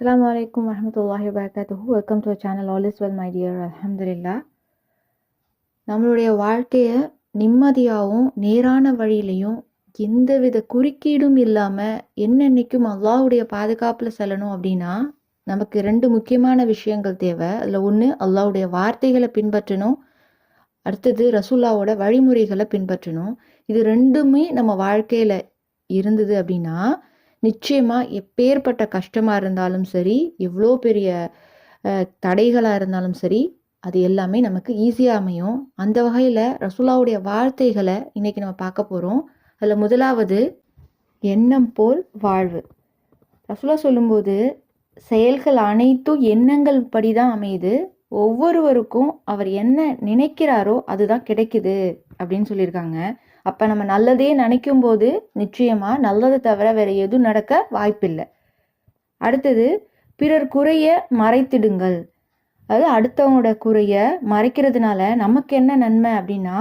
Assalamu alaikum warahmatullahi wabarakatuh. Welcome to channel all is well my dear அலமதுல்லா நம்மளுடைய வாழ்க்கையை நிம்மதியாகவும் நேரான வழியிலையும் எந்தவித குறுக்கீடும் இல்லாமல் என்னென்னைக்கும் அல்லாவுடைய பாதுகாப்பில் செல்லணும் அப்படின்னா நமக்கு ரெண்டு முக்கியமான விஷயங்கள் தேவை. அதில் ஒன்று அல்லாவுடைய வார்த்தைகளை பின்பற்றணும். அடுத்தது ரசூல்லாவோட வழிமுறைகளை பின்பற்றணும். இது ரெண்டுமே நம்ம வாழ்க்கையில் இருந்தது அப்படின்னா நிச்சயமாக எப்பேற்பட்ட கஷ்டமாக இருந்தாலும் சரி எவ்வளோ பெரிய தடைகளாக இருந்தாலும் சரி அது எல்லாமே நமக்கு ஈஸியாக அமையும். அந்த வகையில் ரசூலாவுடைய வார்த்தைகளை இன்றைக்கி நம்ம பார்க்க போகிறோம் அதில் முதலாவது எண்ணம் போல் வாழ்வு. ரசூலா சொல்லும்போது செயல்கள் அனைத்தும் எண்ணங்கள் படி தான் அமையுது. ஒவ்வொருவருக்கும் அவர் என்ன நினைக்கிறாரோ அதுதான் கிடைக்குது அப்படின்னு சொல்லியிருக்காங்க. அப்போ நம்ம நல்லதே நினைக்கும் போது நிச்சயமாக நல்லதை தவிர வேறு எதுவும் நடக்க வாய்ப்பில்லை. அடுத்தது பிறர் குறைய மறைத்திடுங்கள். அதாவது அடுத்தவங்களோட குறைய மறைக்கிறதுனால நமக்கு என்ன நன்மை அப்படின்னா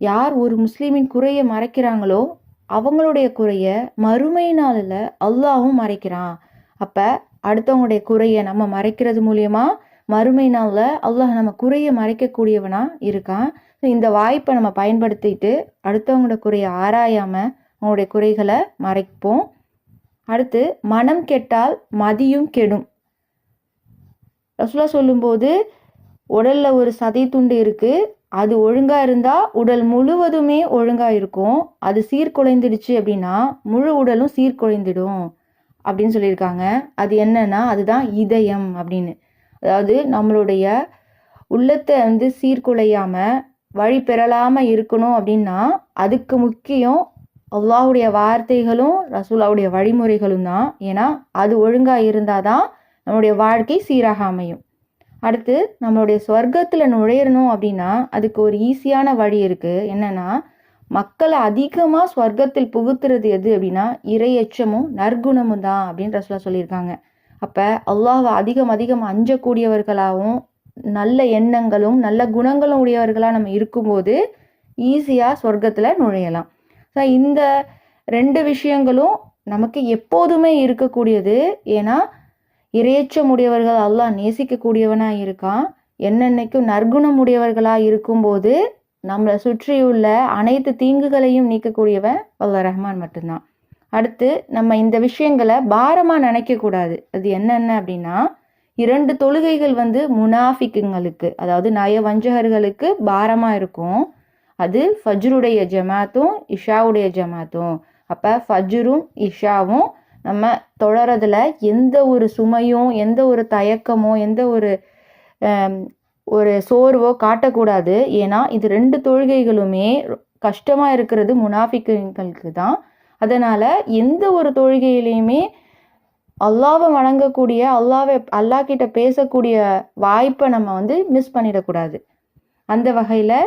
யார் ஒரு முஸ்லீமின் குறைய மறைக்கிறாங்களோ அவங்களுடைய குறைய மறுமை நாளில் அல்லாஹும் மறைக்கிறான். அப்போ அடுத்தவங்களுடைய குறைய நம்ம மறைக்கிறது மூலியமாக மறுமை நாளில் அல்லாஹ் நம்ம குறைய மறைக்கக்கூடியவனாக இருக்கான். இந்த வாய்ப்பை நம்ம பயன்படுத்திட்டு அடுத்தவங்களோட குறைய ஆராயாமல் அவங்களுடைய குறைகளை மறைப்போம். அடுத்து மனம் கெட்டால் மதியும் கெடும். ரசுலா சொல்லும்போது உடலில் ஒரு சதை துண்டு இருக்குது அது ஒழுங்காக இருந்தால் உடல் முழுவதுமே ஒழுங்காக இருக்கும். அது சீர்குலைந்துடுச்சு அப்படின்னா முழு உடலும் சீர்குலைந்துடும் அப்படின்னு சொல்லியிருக்காங்க. அது என்னன்னா அதுதான் இதயம் அப்படின்னு. அதாவது நம்மளுடைய உள்ளத்தை வந்து சீர்குலையாமல் வழி பெறலாமல் இருக்கணும் அப்படின்னா அதுக்கு முக்கியம் அல்லாவுடைய வார்த்தைகளும் ரசூலாவுடைய வழிமுறைகளும் தான். ஏன்னா அது ஒழுங்காக இருந்தால் தான் நம்மளுடைய வாழ்க்கை சீராக அமையும். அடுத்து நம்மளுடைய சொர்க்கத்தில் நுழையணும் அப்படின்னா அதுக்கு ஒரு ஈஸியான வழி இருக்குது என்னென்னா மக்களை அதிகமாக ஸ்வர்க்கத்தில் புகுத்துறது எது அப்படின்னா இறையச்சமும் நற்குணமும் தான் அப்படின்னு ரசூலா சொல்லியிருக்காங்க. அப்போ அல்லாஹ் அதிகம் அதிகம் அஞ்சக்கூடியவர்களாகவும் நல்ல எண்ணங்களும் நல்ல குணங்களும் உடையவர்களாக நம்ம இருக்கும்போது ஈஸியாக சொர்க்கத்தில் நுழையலாம். ஸோ இந்த ரெண்டு விஷயங்களும் நமக்கு எப்போதுமே இருக்கக்கூடியது. ஏன்னா இறையச்சம் உடையவர்கள் அல்லாஹ் நேசிக்கக்கூடியவனாக இருக்கான். என்னென்னைக்கும் நற்குணம் உடையவர்களாக இருக்கும்போது நம்மளை சுற்றியுள்ள அனைத்து தீங்குகளையும் நீக்கக்கூடியவன் அல்லா ரஹ்மான் மட்டும்தான். அடுத்து நம்ம இந்த விஷயங்களை பாரமாக நினைக்கக்கூடாது. அது என்னென்ன அப்படின்னா இரண்டு தொழுகைகள் வந்து முனாஃபிக்குங்களுக்கு அதாவது நய வஞ்சகர்களுக்கு பாரமாக இருக்கும். அது ஃபஜ்ருடைய ஜமாத்தும் இஷாவுடைய ஜமாத்தும். அப்போ ஃபஜ்ரும் இஷாவும் நம்ம தொடரதுல எந்த ஒரு சுமையும் எந்த ஒரு தயக்கமோ எந்த ஒரு ஒரு சோர்வோ காட்டக்கூடாது. ஏன்னா இது ரெண்டு தொழுகைகளுமே கஷ்டமாக இருக்கிறது முனாஃபிக்குங்களுக்கு தான். அதனால் எந்த ஒரு தொழுகையிலையுமே அல்லாவை வணங்கக்கூடிய அல்லாவை அல்லா கிட்ட பேசக்கூடிய வாய்ப்பை நம்ம வந்து மிஸ் பண்ணிடக்கூடாது. அந்த வகையில்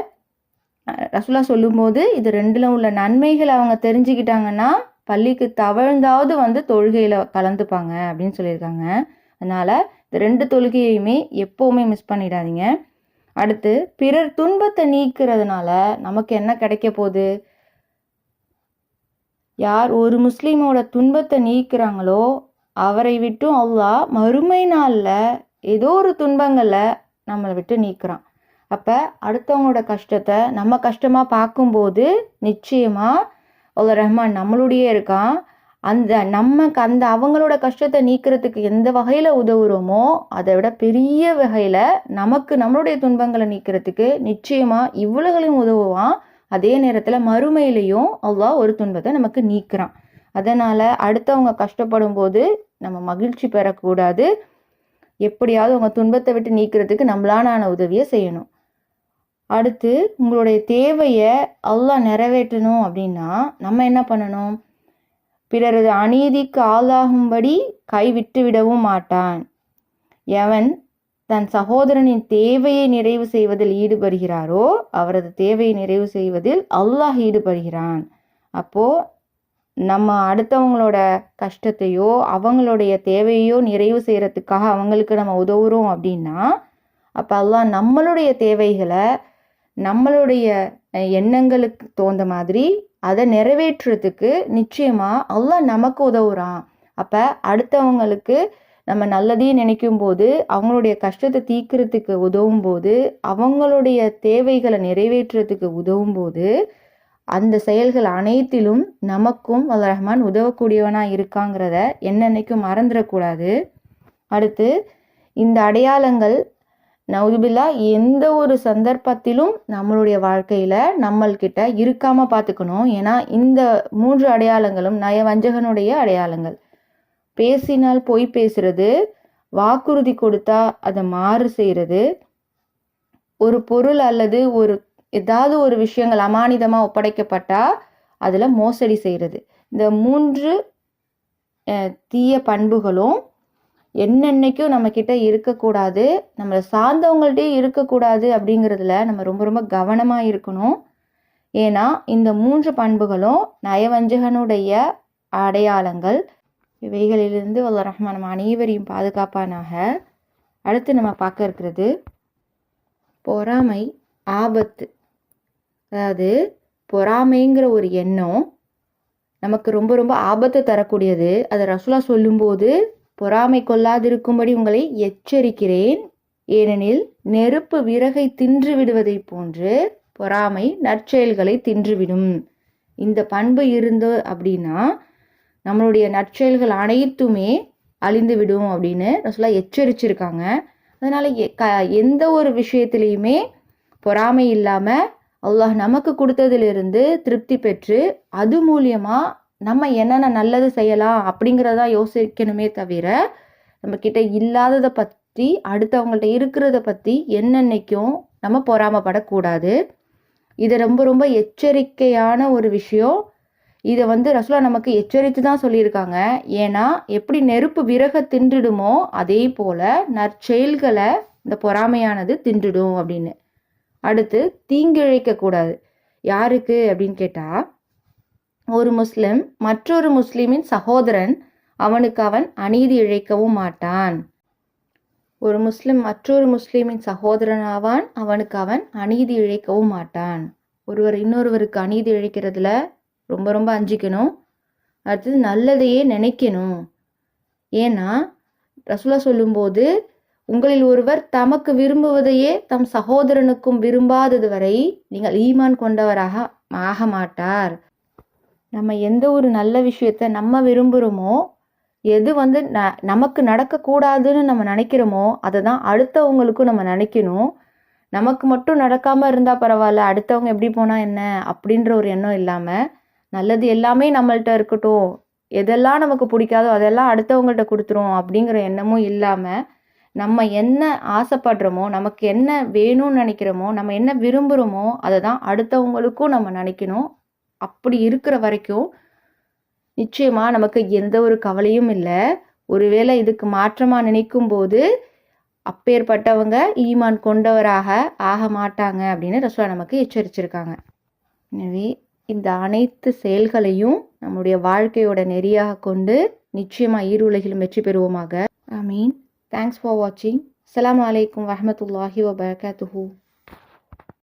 ரசுல்லா சொல்லும்போது இது ரெண்டில் உள்ள நன்மைகள் அவங்க தெரிஞ்சுக்கிட்டாங்கன்னா பள்ளிக்கு தவழ்ந்தாவது வந்து தொழுகையில் கலந்துப்பாங்க அப்படின்னு சொல்லியிருக்காங்க. அதனால் இந்த ரெண்டு தொழுகையுமே எப்போவுமே மிஸ் பண்ணிடாதீங்க. அடுத்து பிறர் துன்பத்தை நீக்கிறதுனால நமக்கு என்ன கிடைக்க போகுது? யார் ஒரு முஸ்லீமோட துன்பத்தை நீக்கிறாங்களோ அவரை விட்டும் அல்லாஹ் மறுமை நாளில் ஏதோ ஒரு துன்பங்களை நம்மளை விட்டு நீக்கிறான். அப்போ அடுத்தவங்களோட கஷ்டத்தை நம்ம கஷ்டமாக பார்க்கும்போது நிச்சயமாக அல்ல ரஹ்மான் நம்மளுடைய இருக்கான். அந்த நமக்கு அந்த அவங்களோட கஷ்டத்தை நீக்கிறதுக்கு எந்த வகையில் உதவுறோமோ அதை விட பெரிய வகையில் நமக்கு நம்மளுடைய துன்பங்களை நீக்கிறதுக்கு நிச்சயமாக இவ்வளோகளையும் உதவுவான். அதே நேரத்தில் மறுமையிலையும் அல்லாஹ் ஒரு துன்பத்தை நமக்கு நீக்கிறான். அதனால் அடுத்தவங்க கஷ்டப்படும் போது நம்ம மகிழ்ச்சி பெறக்கூடாது. எப்படியாவது உங்கள் துன்பத்தை விட்டு நீக்கிறதுக்கு நம்மளான உதவியை செய்யணும். அடுத்து உங்களுடைய தேவையை அல்லாஹ் நிறைவேற்றணும் அப்படின்னா நம்ம என்ன பண்ணணும்? பிறரது அநீதிக்கு ஆளாகும்படி கை விட்டு விடவும் மாட்டான். எவன் தன் சகோதரனின் தேவையை நிறைவு செய்வதில் ஈடுபடுகிறாரோ அவரது தேவையை நிறைவு செய்வதில் அல்லாஹ் ஈடுபடுகிறான். அப்போது நம்ம அடுத்தவங்களோட கஷ்டத்தையோ அவங்களுடைய தேவையோ நிறைவு செய்கிறதுக்காக அவங்களுக்கு நம்ம உதவுறோம் அப்படின்னா அப்போ அல்லாஹ் நம்மளுடைய தேவைகளை நம்மளுடைய எண்ணங்களுக்கு தோந்த மாதிரி அதை நிறைவேற்றுறதுக்கு நிச்சயமாக அல்லாஹ் நமக்கு உதவுறான். அப்போ அடுத்தவங்களுக்கு நம்ம நல்லதையே நினைக்கும் போது அவங்களுடைய கஷ்டத்தை தீக்கிறதுக்கு உதவும் போது அவங்களுடைய தேவைகளை நிறைவேற்றுறதுக்கு உதவும் போது அந்த செயல்கள் அனைத்திலும் நமக்கும் அல்ல ரஹ்மான் உதவக்கூடியவனாக இருக்காங்கிறத என்னென்னைக்கும் மறந்துடக்கூடாது. அடுத்து இந்த அடையாளங்கள் நவுதுபில்லா எந்த ஒரு சந்தர்ப்பத்திலும் நம்மளுடைய வாழ்க்கையில் நம்மள்கிட்ட இருக்காமல் பார்த்துக்கணும். ஏன்னா இந்த மூன்று அடையாளங்களும் நயவஞ்சகனுடைய அடையாளங்கள். பேசினால் பொய் பேசுறது வாக்குறுதி கொடுத்தா அதை மாறு செய்கிறது ஒரு பொருள் அல்லது ஒரு ஏதாவது ஒரு விஷயங்கள் அமானிதமாக ஒப்படைக்கப்பட்டா அதில் மோசடி செய்கிறது இந்த மூன்று தீய பண்புகளும் என்னென்னைக்கும் நம்மக்கிட்ட இருக்கக்கூடாது நம்மளை சார்ந்தவங்கள்ட்டே இருக்கக்கூடாது அப்படிங்கிறதுல நம்ம ரொம்ப ரொம்ப கவனமாக இருக்கணும். ஏன்னா இந்த மூன்று பண்புகளும் நயவஞ்சகனுடைய அடையாளங்கள். இவைகளிலிருந்து வல்ல ரஹ்மான் நம்ம அனைவரையும் பாதுகாப்பானாக. அடுத்து நம்ம பார்க்க இருக்கிறது பொறாமை ஆபத்து. அதாவது பொறாமைங்கிற ஒரு எண்ணம் நமக்கு ரொம்ப ரொம்ப ஆபத்தை தரக்கூடியது. அதை ரசுலா சொல்லும்போது பொறாமை கொள்ளாதிருக்கும்படி உங்களை எச்சரிக்கிறேன். ஏனெனில் நெருப்பு விறகை தின்று விடுவதை போன்று பொறாமை நற்செயல்களை தின்றுவிடும் இந்த பண்பு இருந்தோ அப்படின்னா நம்மளுடைய நற்செயல்கள் அனைத்துமே அழிந்து விடும் அப்படின்னு ரசுலா எச்சரிச்சிருக்காங்க. அதனால் க எந்த ஒரு விஷயத்துலேயுமே பொறாமை இல்லாமல் அல்லாஹ் நமக்கு கொடுத்ததிலிருந்து திருப்தி பெற்று அது மூலியமாக நம்ம என்னென்ன நல்லது செய்யலாம் அப்படிங்கிறதா யோசிக்கணுமே தவிர நம்மக்கிட்ட இல்லாததை பற்றி அடுத்தவங்கள்ட்ட இருக்கிறத பற்றி என்னென்னைக்கும் நம்ம பொறாமப்படக்கூடாது. இது ரொம்ப ரொம்ப எச்சரிக்கையான ஒரு விஷயம். இதை வந்து ரசுலா நமக்கு எச்சரித்து தான் சொல்லியிருக்காங்க. ஏன்னா எப்படி நெருப்பு விறக தின்றுடுமோ அதே போல் நற்செயல்களை இந்த பொறாமையானது தின்றுடும் அப்படின்னு. அடுத்து தீங்கிழைக்கக்கூடாது யாருக்கு அப்படின்னு கேட்டால் ஒரு முஸ்லிம் மற்றொரு முஸ்லிமின் சகோதரன் அவனுக்கு அவன் அநீதி இழைக்கவும் மாட்டான். ஒரு முஸ்லிம் மற்றொரு முஸ்லிமின் சகோதரனாவான் அவனுக்கு அவன் அநீதி இழைக்கவும் மாட்டான். ஒருவர் இன்னொருவருக்கு அநீதி இழைக்கிறதுல ரொம்ப ரொம்ப அஞ்சிக்கணும். அடுத்தது நல்லதையே நினைக்கணும். ஏன்னா ரசுலா சொல்லும்போது உங்களில் ஒருவர் தமக்கு விரும்புவதையே தம் சகோதரனுக்கும் விரும்பாதது வரை நீங்கள் ஈமான் கொண்டவராக ஆக மாட்டார். நம்ம எந்த ஒரு நல்ல விஷயத்த நம்ம விரும்புகிறோமோ எது வந்து ந நமக்கு நடக்கக்கூடாதுன்னு நம்ம நினைக்கிறோமோ அதை தான் அடுத்தவங்களுக்கும் நம்ம நினைக்கணும். நமக்கு மட்டும் நடக்காமல் இருந்தால் பரவாயில்ல அடுத்தவங்க எப்படி போனால் என்ன அப்படின்ற ஒரு எண்ணம் இல்லாமல் நல்லது எல்லாமே நம்மள்ட்ட இருக்கட்டும். எதெல்லாம் நமக்கு பிடிக்காதோ அதெல்லாம் அடுத்தவங்கள்ட்ட கொடுத்துரும் அப்படிங்கிற எண்ணமும் இல்லாமல் நம்ம என்ன ஆசைப்படுறோமோ நமக்கு என்ன வேணும்னு நினைக்கிறோமோ நம்ம என்ன விரும்புகிறோமோ அதை தான் அடுத்தவங்களுக்கும் நம்ம நினைக்கணும். அப்படி இருக்கிற வரைக்கும் நிச்சயமாக நமக்கு எந்த ஒரு கவலையும் இல்லை. ஒருவேளை இதுக்கு மாற்றமாக நினைக்கும் போது அப்பேற்பட்டவங்க ஈமான் கொண்டவராக ஆக மாட்டாங்க அப்படின்னு ரசுவா நமக்கு எச்சரிச்சிருக்காங்க. எனவே இந்த அனைத்து செயல்களையும் நம்முடைய வாழ்க்கையோட நெறியாக கொண்டு நிச்சயமாக ஈருலகிலும் வெற்றி பெறுவோமாக. ஐ மீன் தேங்க்ஸ் ஃபார் வாட்சிங் அலாம் வலைக்கம் வரமத்துல்லாஹி வபர்காத்துஹூ